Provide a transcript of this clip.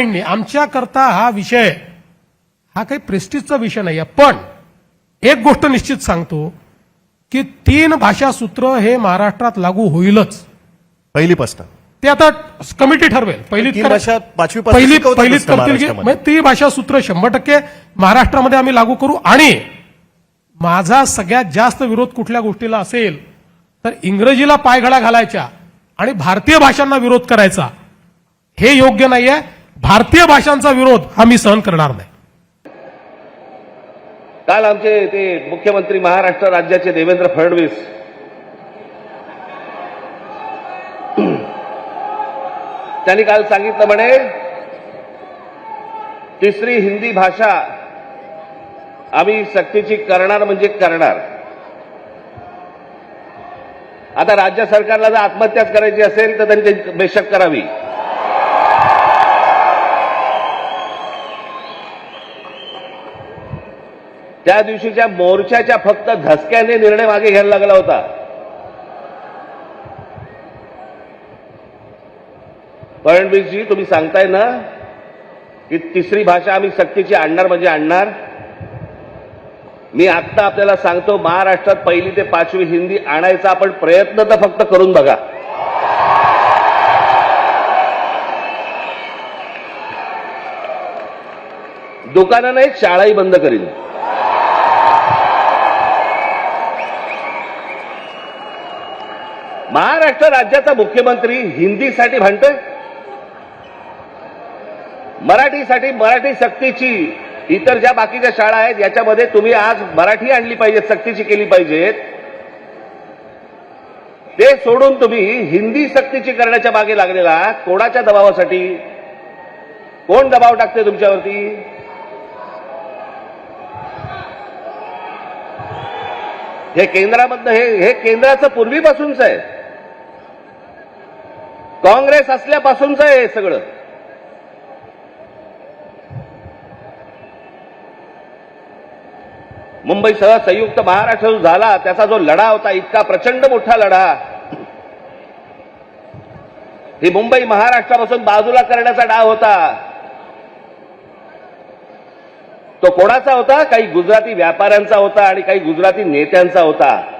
नाही, आमच्याकरता हा विषय हा काही प्रेस्टिजचा विषय नाही पण एक गोष्ट निश्चित सांगतो की तीन भाषा सूत्र हे महाराष्ट्रात लागू होईलच. पहिलीपासून ते आता कमिटी ठरवेल. पहिली भाषा पहिली पहिलीच करतील की ती भाषा सूत्र शंभर टक्के महाराष्ट्रामध्ये आम्ही लागू करू आणि माझा सगळ्यात जास्त विरोध कुठल्या गोष्टीला असेल तर इंग्रजीला पायघडा घालायच्या आणि भारतीय भाषांना विरोध करायचा. हे योग्य नाहीये. भारतीय भाषांचा विरोध हा मी सहन करणार नाही. काल आमचे ते मुख्यमंत्री महाराष्ट्र राज्याचे देवेंद्र फडणवीस त्यांनी काल सांगितलं म्हणे तिसरी हिंदी भाषा आम्ही सक्तीची करणार म्हणजे करणार. आता राज्य सरकारला जर आत्महत्याच करायची असेल तर त्यांनी बेशक करावी. त्या दिवशीच्या मोर्चाच्या फक्त धसक्याने निर्णय मागे घ्यायला लागला होता. फडणवीसजी तुम्ही सांगताय ना की तिसरी भाषा आम्ही सक्तीची आणणार म्हणजे आणणार? मी आत्ता आपल्याला सांगतो महाराष्ट्रात पहिली ते पाचवी हिंदी आणायचा आपण प्रयत्न तर फक्त करून बघा. दुकानानं एक शाळाही बंद करीन. महाराष्ट्र राज्याचा मुख्यमंत्री हिंदीसाठी भांडतोय मराठीसाठी मराठी सक्तीची इतर ज्या बाकीच्या शाळा आहेत याच्यामध्ये तुम्ही आज मराठी आणली पाहिजे सक्तीची केली पाहिजेत ते सोडून तुम्ही हिंदी सक्तीची करण्याच्या मागे लागलेला कोणाच्या दबावासाठी? कोण दबाव टाकते तुमच्यावरती? हे केंद्रामधनं हे हे केंद्राचं पूर्वीपासूनच आहे. काँग्रेस असल्यापासूनच आहे हे सगळं. मुंबईसह संयुक्त महाराष्ट्र जो झाला त्याचा जो लढा होता इतका प्रचंड मोठा लढा. ही मुंबई महाराष्ट्रापासून बाजूला करण्याचा डाव होता. तो कोणाचा होता? काही गुजराती व्यापाऱ्यांचा होता आणि काही गुजराती नेत्यांचा होता.